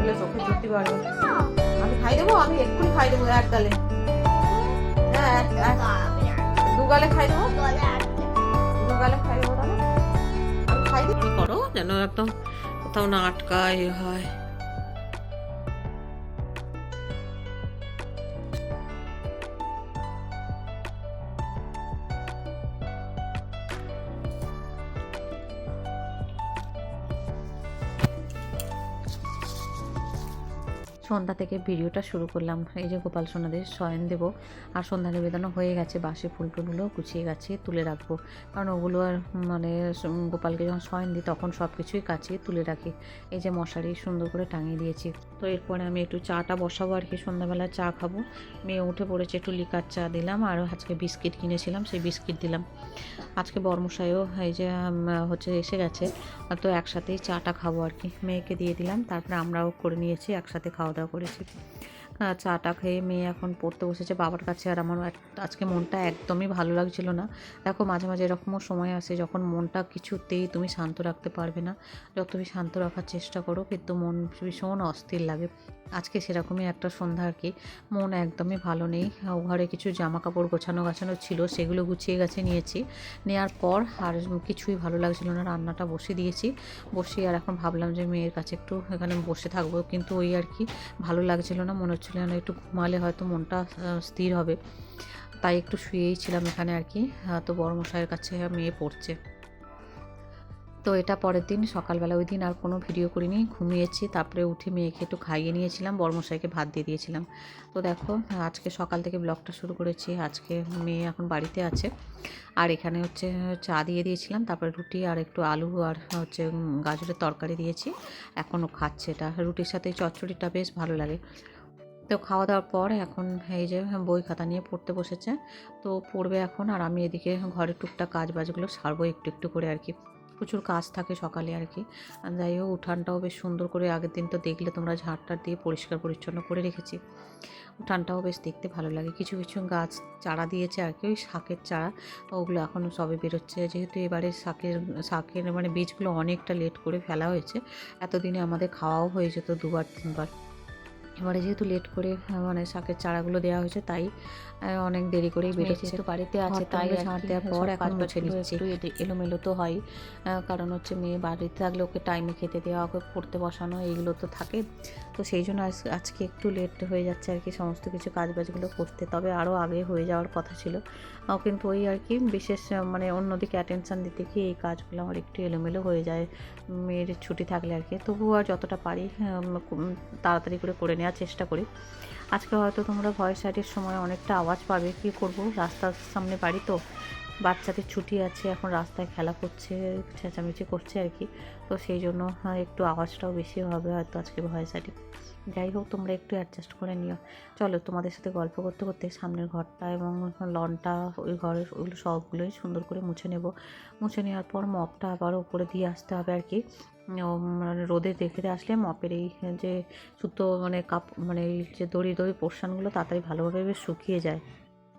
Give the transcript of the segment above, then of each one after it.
হলে চোখে চুটি বাড়বে আমি খাই দেবো? আমি এক্ষুনি খাই দেবো, এক গালে। হ্যাঁ দু গালে খাই দেবো। দু গালে খাই দেবো তাহলে। খাই দেবো। করো, যেন একদম কোথাও না আটকায় হয়। সন্ধ্যা থেকে ভিডিওটা শুরু করলাম। এই যে গোপাল সোনাদের শয়ন দেবো। আর সন্ধ্যা নিবেদনও হয়ে গেছে। বাসি ফুল টুলগুলো গুছিয়ে গাছিয়ে তুলে রাখব। কারণ ওগুলো আর মানে গোপালকে যখন শয়ন দিই তখন সব কিছুই কাচিয়ে তুলে রাখি। এই যে মশারি সুন্দর করে টাঙিয়ে দিয়েছি। তো এরপরে আমি একটু চাটা বসাবো আর কি। সন্ধ্যাবেলা চা খাব। মেয়ে উঠে পড়েছে, একটু লিকার চা দিলাম। আর আজকে বিস্কিট কিনেছিলাম, সেই বিস্কিট দিলাম। আজকে বর্মশাইও এই যে হচ্ছে এসে গেছে। তো একসাথেই চাটা খাব আর কি। মেয়েকে দিয়ে দিলাম। তারপরে আমরাও করে নিয়েছি, একসাথে খাওয়া দাওয়া করেছি আহ, চাটা খেয়ে মেয়ে এখন পড়তে বসেছে বাবার কাছে আর আমার আজকে মনটা একদমই ভালো লাগছিল না। দেখো, মাঝে মাঝে এরকমও সময় আসে যখন মনটা কিছুতেই তুমি শান্ত রাখতে পারবে না। যতই শান্ত রাখার চেষ্টা করো, কিন্তু মন ভীষণ অস্থির লাগে। আজকে সেরকমই একটা সন্ধ্যা আর কি। মন একদমই ভালো নেই। ঘরে কিছু জামা কাপড় গোছানো গাছানো ছিল, সেগুলো গুছিয়ে গেছে নিয়েছি। নেওয়ার পর আর কিছুই ভালো লাগছিল না, রান্নাটা বসে দিয়েছি। বসে আর এখন ভাবলাম যে মেয়ের কাছে একটু এখানে বসে থাকব, কিন্তু ওই আর কি ভালো লাগছিল না, মনে হচ্ছিল না একটু ঘুমালে হয়তো মনটা স্থির হবে। তাই একটু শুয়েই ছিলাম এখানে আর কি। তো বড় মশাইয়ের কাছে মেয়ে পড়ছে। তো এটা পরের দিন, সকালবেলা ওই দিন আর কোনো ভিডিও করিনি। ঘুমিয়েছি, তারপরে উঠে মেয়েকে একটু খাইয়ে নিয়েছিলাম বর্মশাইকে ভাত দিয়ে দিয়েছিলাম। তো দেখো, আজকে সকাল থেকে ব্লগটা শুরু করেছি। আজকে মেয়ে এখন বাড়িতে আছে। আর এখানে হচ্ছে, চা দিয়ে দিয়েছিলাম, তারপরে রুটি আর একটু আলু আর হচ্ছে গাজরের তরকারি দিয়েছি। এখনও খাচ্ছে এটা। রুটির সাথে চচ্চড়িটা বেশ ভালো লাগে। তো খাওয়া দাওয়ার পর এখন এই যে বই খাতা নিয়ে পড়তে বসেছে। তো পড়বে এখন আর আমি এদিকে ঘরের টুকটাক কাজ বাজগুলো সারবো একটু একটু করে আর কি। প্রচুর কাজ থাকে সকালে আর কি। যাই হোক, উঠানটাও বেশ সুন্দর করে আগের দিন তো দেখলে তোমরা ঝাড়টার দিয়ে পরিষ্কার পরিচ্ছন্ন করে রেখেছি। উঠানটাও বেশ দেখতে ভালো লাগে। কিছু কিছু গাছ চারা দিয়েছে আর কি, ওই শাকের চারা। ওগুলো এখন সবে বেরোচ্ছে। যেহেতু এবারে শাকের শাকের মানে বীজগুলো অনেকটা লেট করে ফেলা হয়েছে, এতদিনে আমাদের খাওয়াও হয়ে যেত দুবার, তিনবার। এবারে যেহেতু লেট করে মানে শাকের চারাগুলো দেওয়া হয়েছে তাই অনেক দেরি করেই বেরোচ্ছে তো বাড়িতে আছে তাই ঝাঁট দেওয়ার পর এখন মুছে নিচ্ছে। একটু এলোমেলো তো হয় কারণ হচ্ছে মেয়ে বাড়িতে থাকলে ওকে টাইমে খেতে দেওয়া ওকে পড়তে বসানো এইগুলো তো থাকে। তো সেই জন্য আজ- আজকে একটু লেট হয়ে যাচ্ছে আর কি সমস্ত কিছু কাজ বাজগুলো করতে। তবে আরও আগে হয়ে যাওয়ার কথা ছিল। কিন্তু ওই আর কি বিশেষ মানে অন্যদিকে অ্যাটেনশান দিতে গিয়ে এই কাজগুলো আমার একটু এলোমেলো হয়ে যায়। মেয়ের ছুটি থাকলে আর কি। তবুও আর যতটা পারি তাড়াতাড়ি করে করে নেওয়ার চেষ্টা করি। আজকে হয়তো তোমরা ভয়েস সাইডের সময় অনেকটা আওয়াজ পাবে। কী করব? রাস্তার সামনে বাড়ি তো। বাচ্চাদের ছুটি আছে এখন রাস্তায় খেলা করছে চেঁচামেচি করছে আর কি। তো সেই জন্য হ্যাঁ, একটু আওয়াজটাও বেশি হবে হয়তো আজকে ভয়েস সাইডে যাই হোক তোমরা একটু অ্যাডজাস্ট করে নিও। চলো তোমাদের সাথে গল্প করতে করতে সামনের ঘরটা এবং লনটা ওই ঘরের ওইগুলো সবগুলোই সুন্দর করে মুছে নেব। মুছে নেওয়ার পর মপটা আবার উপরে দিয়ে আসতে হবে আর কি। মানে রোদে দেখে আসলে মপের এই যে সুতো মানে কাপ মানে এই যে দড়ি দড়ি পোর্শনগুলো তাড়াতাড়ি ভালোভাবে শুকিয়ে যায়।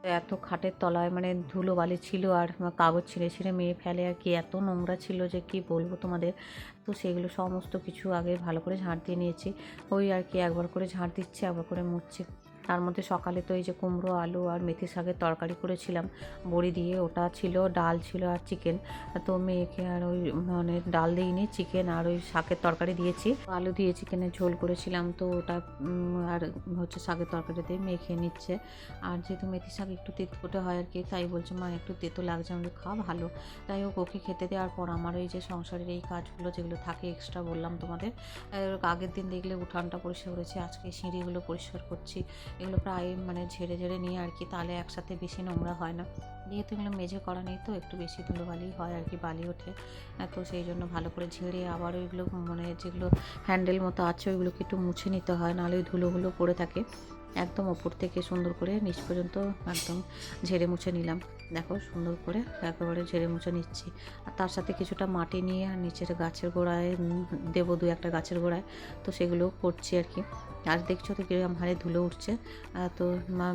এত খাটের তলায় মানে ধুলো বালি ছিল আর কাগজ ছিঁড়ে ছিঁড়ে মেয়ে ফেলে আর কি। এত নোংরা ছিল যে কি বলব তোমাদের? তো সেগুলো সমস্ত কিছু আগে ভালো করে ঝাঁট দিয়ে নিয়েছি। ওই আর কি একবার করে ঝাঁট দিচ্ছে, একবার করে মুছছি। তার মধ্যে সকালে তো এই যে কুমড়ো, আলু আর মেথি শাকের তরকারি করেছিলাম। বড়ি দিয়ে ওটা ছিল, ডাল ছিল আর চিকেন। তো মেয়েকে আর ওই মানে ডাল দিইনি, চিকেন আর ওই শাকের তরকারি দিয়েছি। আলু দিয়ে চিকেনের ঝোল করেছিলাম, তো ওটা আর হচ্ছে শাকের তরকারি দিয়ে মেয়ে খেয়ে নিচ্ছে। আর যেহেতু মেথি শাক একটু তেতকুটে হয় আর কি, তাই বলছে, মা, একটু তেতো লাগছে আমাদের খাওয়া ভালো। তাই হোক, ওকে খেতে দেওয়ার পর আমার এই যে সংসারের এই কাজগুলো যেগুলো থাকে এক্সট্রা বললাম তোমাদের আগের দিন দেখলে উঠানটা পরিষ্কার করেছি, আজকে সিঁড়িগুলো পরিষ্কার করছি। এগুলো প্রায় মানে ঝেড়ে ঝেড়ে নিয়ে আর কি তাহলে একসাথে বেশি নোংরা হয় না। যেহেতু এগুলো মেঝে করা নেই তো, একটু বেশি ধুলোবালি হয় আর কি বালি ওঠে। তো সেই জন্য ভালো করে ঝেড়ে আবার ওইগুলো মানে যেগুলো হ্যান্ডেল মতো আছে ওইগুলোকে একটু মুছে নিতে হয়, নাহলে ওই ধুলোগুলো পড়ে থাকে। একদম ওপর থেকে সুন্দর করে নিচ পর্যন্ত একদম ঝেড়ে মুছে নিলাম। দেখো সুন্দর করে একেবারে ঝেড়ে মুছে নিচ্ছি। আর তার সাথে কিছুটা মাটি নিয়ে আর নিচের গাছের গোড়ায় দেবো দু একটা গাছের গোড়ায়, তো সেগুলো করছি আর কি। আর দেখছ তো কীরকম হারে ধুলো উঠছে। তো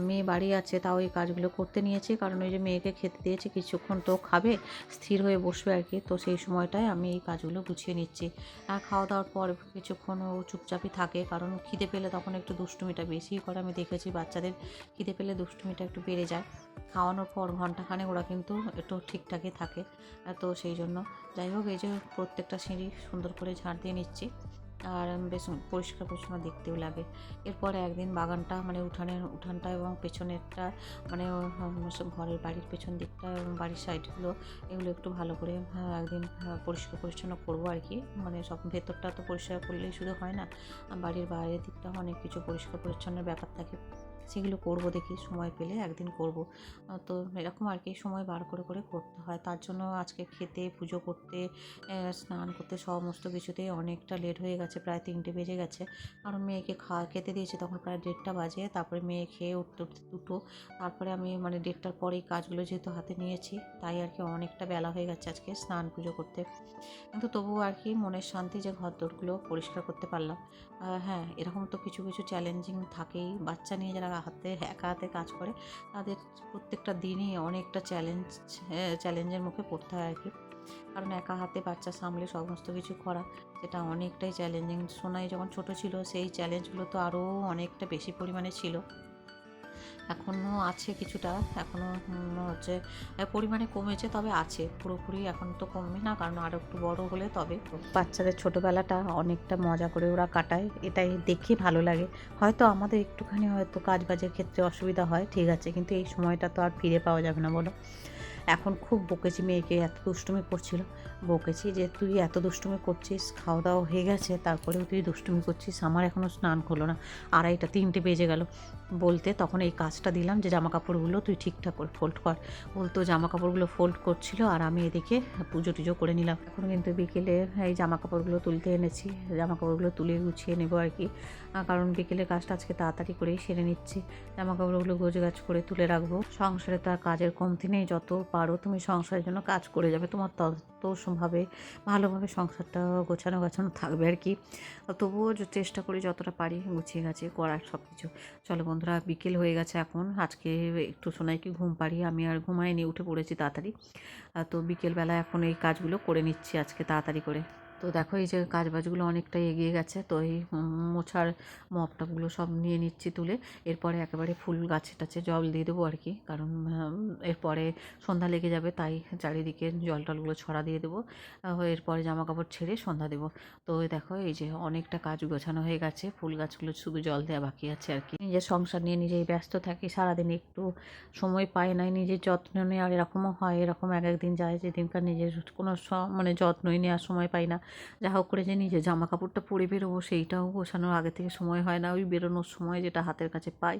মেয়ে বাড়ি আছে, তাও এই কাজগুলো করতে নিয়েছি। কারণ ওই যে মেয়েকে খেতে দিয়েছি, কিছুক্ষণ তো খাবে, স্থির হয়ে বসবে আর কি। তো সেই সময়টায় আমি এই কাজগুলো গুছিয়ে নিচ্ছি। আর খাওয়া দাওয়ার পর কিছুক্ষণ ও চুপচাপই থাকে, কারণ খিদে পেলে তখন একটু দুষ্টুমিটা বেশি করে আমি দেখেছি বাচ্চাদের খিদে পেলে দুষ্টুমিটা একটু বেড়ে যায়। খাওয়ানোর পর ঘন্টাখানে ওরা কিন্তু একটু ঠিকঠাকই থাকে। তো সেই জন্য যাই হোক, এই যে প্রত্যেকটা সিঁড়ি সুন্দর করে ঝাড় দিয়ে নিচ্ছি। আর বেশ পরিষ্কার পরিচ্ছন্ন দেখতেও লাগে। এরপরে একদিন বাগানটা মানে উঠানের, উঠানটা এবং পেছনেরটা মানে ঘরের বাড়ির পেছন দিকটা এবং বাড়ির সাইডগুলো, এগুলো একটু ভালো করে একদিন পরিষ্কার পরিচ্ছন্ন করব আর কি। মানে সব ভেতরটা তো পরিষ্কার করলেই শুধু হয় না, বাড়ির বাইরের দিকটা অনেক কিছু পরিষ্কার পরিচ্ছন্নের ব্যাপার থাকে। সেগুলো করব দেখি, সময় পেলে একদিন করব। তো এরকম আর কি সময় বার করে করে করতে হয়। তার জন্য আজকে খেতে, পুজো করতে স্নান করতে সমস্ত কিছুতেই অনেকটা লেট হয়ে গেছে, প্রায় তিনটে বেজে গেছে। কারণ মেয়েকে খাওয়া খেতে দিয়েছে তখন প্রায় দেড়টা বাজে। তারপরে মেয়ে খেয়ে উঠতে উঠতে দুটো। তারপরে আমি মানে দেড়টার পরেই কাজগুলো যেহেতু হাতে নিয়েছি, তাই আর কি অনেকটা বেলা হয়ে গেছে আজকে স্নান, পুজো করতে। কিন্তু তবুও আর কি মনের শান্তি যে ঘর দোরগুলো পরিষ্কার করতে পারলাম। হ্যাঁ এরকম তো কিছু কিছু চ্যালেঞ্জিং থাকেই। বাচ্চা নিয়ে যারা হাতে, একা হাতে কাজ করে। তাদের প্রত্যেকটা দিনই অনেকটা চ্যালেঞ্জ চ্যালেঞ্জের মুখে পড়তে হয় আর কি। কারণ একা হাতে বাচ্চা সামলে সমস্ত কিছু করা, সেটা অনেকটাই চ্যালেঞ্জিং সোনাই যখন ছোট ছিল, সেই চ্যালেঞ্জগুলো তো আরও অনেকটা বেশি পরিমাণে ছিল। এখনও আছে কিছুটা এখনও হচ্ছে পরিমাণে কমেছে, তবে আছে। পুরোপুরি এখন তো কমবে না, কারণ আরও একটু বড় হলে তবে বাচ্চাদের ছোটোবেলাটা অনেকটা মজা করে ওরা কাটায়, এটাই দেখে ভালো লাগে। হয়তো আমাদের একটুখানি হয়তো কাজ বাজের ক্ষেত্রে অসুবিধা হয়, ঠিক আছে, কিন্তু এই সময়টা তো আর ফিরে পাওয়া যাবে না, বলো। এখন খুব বকেছি মেয়েকে, এত দুষ্টুমি করছিল। বকেছি যে, তুই এত দুষ্টুমি করছিস খাওয়া দাওয়া হয়ে গেছে, তারপরেও তুই দুষ্টুমি করছিস, আমার এখনও স্নান হলো না। আড়াইটা, তিনটে বেজে গেল। বলতে তখন এই কাজটা দিলাম যে জামা কাপড়গুলো তুই ঠিকঠাক করে ফোল্ড কর। বলতো জামা কাপড়গুলো ফোল্ড করছিল আর আমি এদিকে পুজো টুজো করে নিলাম। এখন কিন্তু বিকেলে এই জামা কাপড়গুলো তুলতে এনেছি। জামা কাপড়গুলো তুলে গুছিয়ে নেব আর কি। কারণ বিকেলের কাজটা আজকে তাড়াতাড়ি করেই সেরে নিচ্ছি। জামা কাপড়গুলো গোছ গাছ করে তুলে রাখব। সংসারে তো আর কাজের কমতি নেই, যত পারো, তুমি সংসারের জন্য কাজ করে যাবে। তোমার তত ভাবে, ভালোভাবে সংসারটা গোছানো গাছানো থাকবে আর কি। তবুও চেষ্টা করি যতটা পারি গুছিয়ে গেছে করার সব কিছু চলো বন্ধুরা, বিকেল হয়ে গেছে এখন। আজকে একটু সোনাইকে ঘুম পারি আমি আর ঘুমাইনি, উঠে পড়েছি তাড়াতাড়ি। তো বিকেলবেলা এখন এই কাজগুলো করে নিচ্ছি আজকে তাড়াতাড়ি করে। তো দেখো এই যে কাজ বাজগুলো অনেকটাই এগিয়ে গেছে, তো এই মোছার মপটাগুলো সব নিয়ে নিচ্ছি তুলে। এরপরে একেবারে ফুল গাছে টাছে জল দিয়ে দেবো আর কি, কারণ এরপরে সন্ধ্যা লেগে যাবে তাই চারিদিকে জল টলগুলো ছড়া দিয়ে দেবো। এরপরে জামা কাপড় ছেড়ে সন্ধ্যা দেবো। তো দেখো এই যে অনেকটা কাজ গোছানো হয়ে গেছে, ফুল গাছগুলো শুধু জল দেওয়া বাকি আছে আর কি। নিজের সংসার নিয়ে নিজেই ব্যস্ত থাকি, সারাদিন একটু সময় পাই নাই নিজের যত্ন নেওয়ার এরকমও হয়, এরকম এক একদিন যায়, যেদিনকার নিজের কোনো মানে যত্নই নেওয়ার সময় পাই না। যা হোক করে যে নিজে জামা কাপড়টা পরে বেরোবো সেইটাও গোছানোর আগে থেকে সময় হয় না। ওই বেরোনোর সময় যেটা হাতের কাছে পাই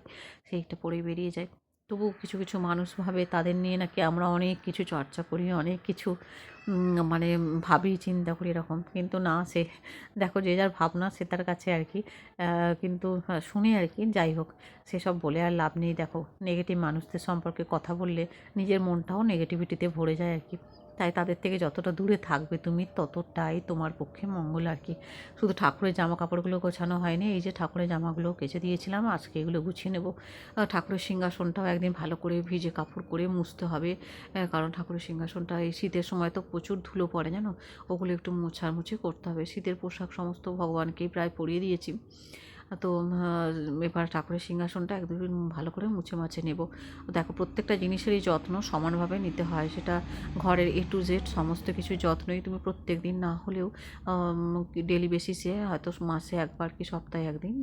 সেইটা পরে বেরিয়ে যায় তবু কিছু কিছু মানুষ ভাবে তাদের নিয়ে নাকি আমরা অনেক কিছু চর্চা করি অনেক কিছু মানে ভাবি চিন্তা করি এরকম। কিন্তু না সে দেখো যে যার ভাবনা সে তার কাছে আর কি কিন্তু হ্যাঁ, শুনি আর কি যাই হোক। সেসব বলে আর লাভ নেই। দেখো নেগেটিভ মানুষদের সম্পর্কে কথা বললে নিজের মনটাও নেগেটিভিটিতে ভরে যায় আর কি। তাই তাদের থেকে যতটা দূরে থাকবে তুমি, ততটাই তোমার পক্ষে মঙ্গল আর কি। শুধু ঠাকুরের জামা কাপড়গুলো গোছানো হয়নি, এই যে ঠাকুরের জামাগুলো কেচে দিয়েছিলাম, আজকে এগুলো গুছিয়ে নেব। ঠাকুরের সিংহাসনটাও একদিন ভালো করে ভিজে কাপড় করে মুছতে হবে কারণ ঠাকুরের সিংহাসনটা এই শীতের সময় তো প্রচুর ধুলো পড়ে, জানো? ওগুলো একটু মোছামুছি করতে হবে। শীতের পোশাক সমস্ত ভগবানকেই প্রায় পরিয়ে দিয়েছি। তো এবার ঠাকুরের সিংহাসনটা একদম ভালো করে মুছে মাছে নেব। দেখো, প্রত্যেকটা জিনিসেরই যত্ন সমানভাবে নিতে হয়। সেটা ঘরের এ টু জেড সমস্ত কিছু যত্নই তুমি প্রত্যেক দিন না হলেও ডেলি বেসিসে হয়তো মাসে একবার কি সপ্তাহে একদিন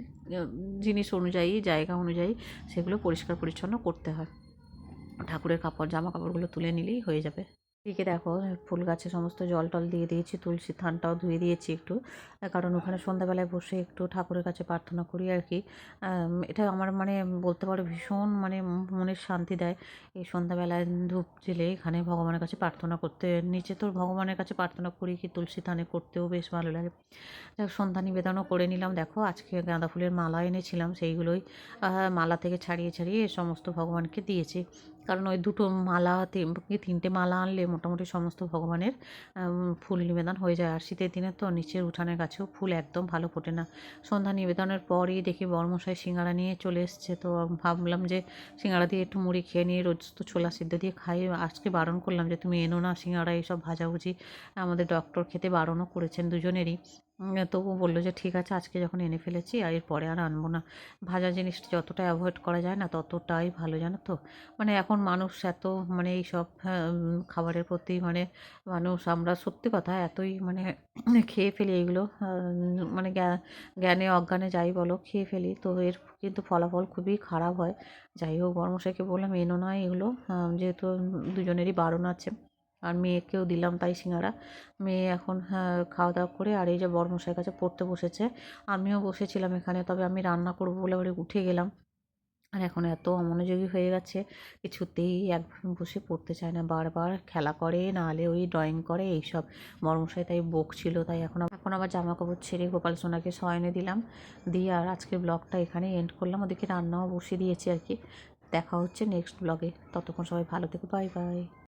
জিনিস অনুযায়ী, জায়গা অনুযায়ী সেগুলো পরিষ্কার পরিচ্ছন্ন করতে হয়। ঠাকুরের কাপড়, জামা কাপড়গুলো তুলে নিলেই হয়ে যাবে। এদিকে দেখো, ফুল গাছে সমস্ত জল টল দিয়ে দিয়েছি, তুলসী থানটাও ধুয়ে দিয়েছি একটু। কারণ ওখানে সন্ধ্যাবেলায় বসে একটু ঠাকুরের কাছে প্রার্থনা করি আর কি। এটা আমার মানে বলতে পারো ভীষণ মানে মনের শান্তি দেয়। এই সন্ধ্যাবেলায় ধূপ জেলে এখানে ভগবানের কাছে প্রার্থনা করতে, নিচে তো ভগবানের কাছে প্রার্থনা করি কি তুলসী থানে করতেও বেশ ভালো লাগে। যাক, সন্ধ্যা নিবেদনও করে নিলাম। দেখো, আজকে গাঁদা ফুলের মালা এনেছিলাম, সেইগুলোই মালা থেকে ছাড়িয়ে ছাড়িয়ে সমস্ত ভগবানকে দিয়েছি। কারণ ওই দুটো মালা কি তিনটে মালা আনলে মোটামুটি সমস্ত ভগবানের ফুল নিবেদন হয়ে যায়। আর শীতের দিনে তো নিচের উঠানের গাছেও ফুল একদম ভালো ফোটে না। সন্ধ্যা নিবেদনের পরই দেখি বর্মশাই সিঙ্গারা নিয়ে চলে এসছে। তো ভাবলাম যে সিঙ্গারা দিয়ে একটু মুড়ি খেয়ে নিয়ে রোজ তো ছোলা সিদ্ধ দিয়ে খাই। আজকে বারণ করলাম যে, তুমি এনো না সিঙ্গারা এইসব ভাজাভুজি। আমাদের ডক্টর খেতে বারণও করেছেন দুজনেরই। তবু বলল যে ঠিক আছে আজকে যখন এনে ফেলেছি আর এরপরে আর আনব না। ভাজা জিনিসটা যতটা অ্যাভয়েড করা যায় না ততটাই ভালো জানো তো? মানে এখন মানুষ এত মানে এইসব হ্যাঁ, উম, খাবারের প্রতি মানে মানুষ আমরা সত্যি কথা এতই মানে খেয়ে ফেলি এগুলো মানে জ্ঞানে অজ্ঞানে যাই বলো খেয়ে ফেলি। তো এর কিন্তু ফলাফল খুবই খারাপ হয়। যাই হোক বর্মশাইকে বললাম এনো নয় এগুলো। যেহেতু দুজনেরই বারণ আছে। আর মেয়েকেও দিলাম তাই সিঙ্গারা। মেয়ে এখন হ্যাঁ, খাওয়া দাওয়া করে আর এই যে বর্মশাইয়ের কাছে পড়তে বসেছে। আমিও বসেছিলাম এখানে তবে আমি রান্না করব বলে আবার উঠে গেলাম। আর এখন এত অমনোযোগী হয়ে গেছে কিছুতেই এক বসে পড়তে চায় না। বারবার খেলা করে নাহলে ওই ড্রয়িং করে এইসব। মর্মশাই তাই বকছিল তাই এখন এখন আবার জামা কাপড় ছেড়ে গোপাল সোনাকে শয়নে দিলাম। দিয়ে আর আজকের ব্লগটা এখানে এন্ড করলাম। ওদিকে রান্নাও বসিয়ে দিয়েছি আর কি। দেখা হচ্ছে নেক্সট ব্লগে। ততক্ষণ সবাই ভালো থেকো। Bye bye